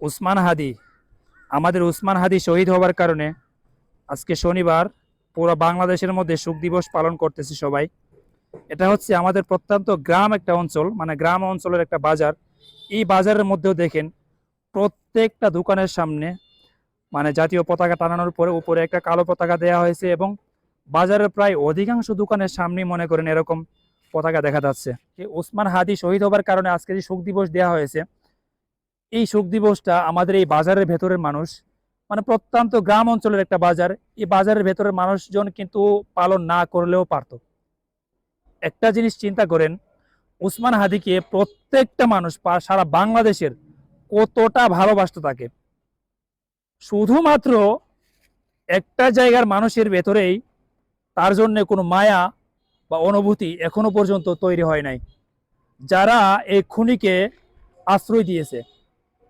উসমান হাদি, আমাদের উসমান হাদি শহীদ হবার কারণে আজকে শনিবার পুরো বাংলাদেশের মধ্যে শোক দিবস পালন করতেছে সবাই। এটা হচ্ছে আমাদের প্রত্যন্ত গ্রাম একটা অঞ্চল মানে গ্রাম অঞ্চলের একটা বাজার। এই বাজারের মধ্যেও দেখেন প্রত্যেকটা দোকানের সামনে মানে জাতীয় পতাকা টানানোর পরে উপরে একটা কালো পতাকা দেওয়া হয়েছে এবং বাজারের প্রায় অধিকাংশ দোকানের সামনে মনে করেন এরকম পতাকা দেখা যাচ্ছে। ওসমান হাদি শহীদ হবার কারণে আজকে যে শোক দিবস দেওয়া হয়েছে। এই শোক দিবসটা আমাদের এই বাজারের ভেতরের মানুষ মানে প্রত্যন্ত গ্রাম অঞ্চলের একটা বাজার, এই বাজারের ভেতরের মানুষজন কিন্তু পালন না করলেও পারতো। একটা জিনিস চিন্তা করেন, উসমান হাদিকে প্রত্যেকটা মানুষ সারা বাংলাদেশের কতটা ভালোবাসত তাকে। শুধুমাত্র একটা জায়গার মানুষের ভেতরেই তার জন্য কোনো মায়া বা অনুভূতি এখনও পর্যন্ত তৈরি হয় নাই, যারা এই খুনিকে আশ্রয় দিয়েছে।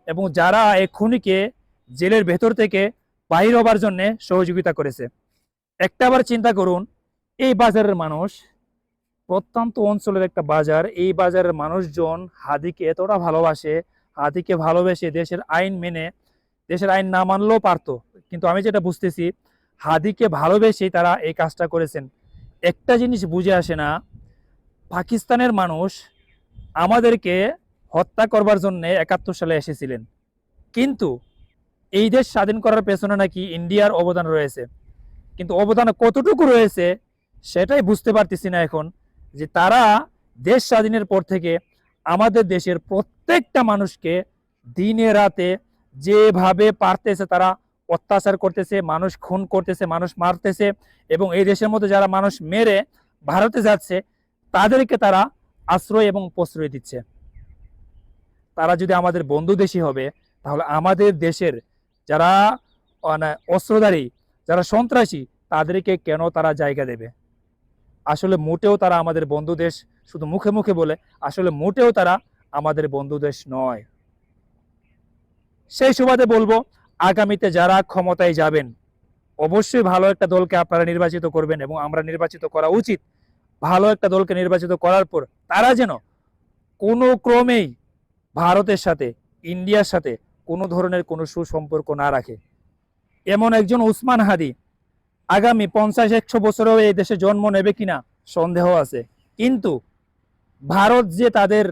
এবং যারা এই খুনিকে জেলের ভেতর থেকে বাহির হবার জন্য সহযোগিতা করেছে। একটা আবার চিন্তা করুন, এই বাজারের মানুষ, প্রত্যন্ত অঞ্চলের একটা বাজার, এই বাজারের মানুষজন হাদিকে এতটা ভালোবাসে, হাদিকে ভালোবেসে দেশের আইন মেনে, দেশের আইন না মানলেও পারতো। কিন্তু আমি যেটা বুঝতেছি, হাদিকে ভালোবেসেই তারা এই কাজটা করেছেন। একটা জিনিস বুঝে আসে না, পাকিস্তানের মানুষ আমাদেরকে হত্যা করবার জন্য একাত্তর সালে এসেছিলেন। কিন্তু এই দেশ স্বাধীন করার পেছনে নাকি ইন্ডিয়ার অবদান রয়েছে। কিন্তু অবদান কতটুকু রয়েছে সেটাই বুঝতে পারতেছি না এখন যে তারা দেশ স্বাধীনের পর থেকে আমাদের দেশের প্রত্যেকটা মানুষকে দিনে রাতে যেভাবে পারতেছে তারা অত্যাচার করতেছে, মানুষ খুন করতেছে, মানুষ মারতেছে এবং এই দেশের মধ্যে যারা মানুষ মেরে ভারতে যাচ্ছে, তাদেরকে তারা আশ্রয় এবং প্রশ্রয় দিচ্ছে। তারা যদি আমাদের বন্ধু দেশই হবে, তাহলে আমাদের দেশের যারা মানে অস্ত্রধারী, যারা সন্ত্রাসী, তাদেরকে কেন তারা জায়গা দেবে? আসলে মোটেও তারা আমাদের বন্ধু দেশ শুধু মুখে মুখে বলে, আসলে মোটেও তারা আমাদের বন্ধু দেশ নয়। সেই সুবাদে বলব, আগামীতে যারা ক্ষমতায় যাবেন, অবশ্যই ভালো একটা দলকে আপনারা নির্বাচিত করবেন এবং আমরা নির্বাচিত করা উচিত। ভালো একটা দলকে নির্বাচিত করার পর তারা যেন কোনো ক্রমেই ভারতের সাথে, ইন্ডিয়ার সাথে কোনো ধরনের কোনো সুসম্পর্ক না রাখে। এমন একজন উসমান হাদি আগামী পঞ্চাশ একশো বছরেও এই দেশে জন্ম নেবে কিনা সন্দেহ আছে। কিন্তু ভারত যে তাদের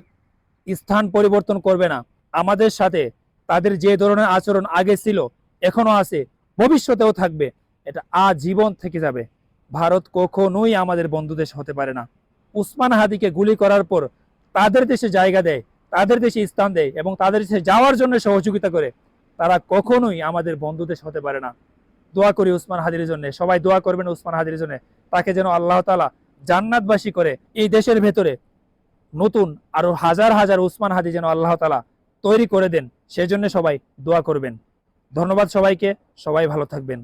স্থান পরিবর্তন করবে না, আমাদের সাথে তাদের যে ধরনের আচরণ আগে ছিল এখনও আছে, ভবিষ্যতেও থাকবে, এটা আজীবন থেকে যাবে। ভারত কখনোই আমাদের বন্ধু দেশ হতে পারে না। উসমান হাদিকে গুলি করার পর তাদের দেশে জায়গা দেয় তাদের দেশে স্থান দেয় এবং তাদের দেশে যাওয়ার জন্য সহযোগিতা করে, তারা কখনোই আমাদের বন্ধু দেশ হতে পারে না। দোয়া করি উসমান হাদির জন্য, সবাই দোয়া করবেন উসমান হাদির জন্য, তাকে যেন আল্লাহ তালা জান্নাতবাসী করে এই দেশের ভেতরে নতুন আরও হাজার হাজার উসমান হাদি যেন আল্লাহ তালা তৈরি করে দেন, সেজন্য সবাই দোয়া করবেন। ধন্যবাদ সবাইকে, সবাই ভালো থাকবেন।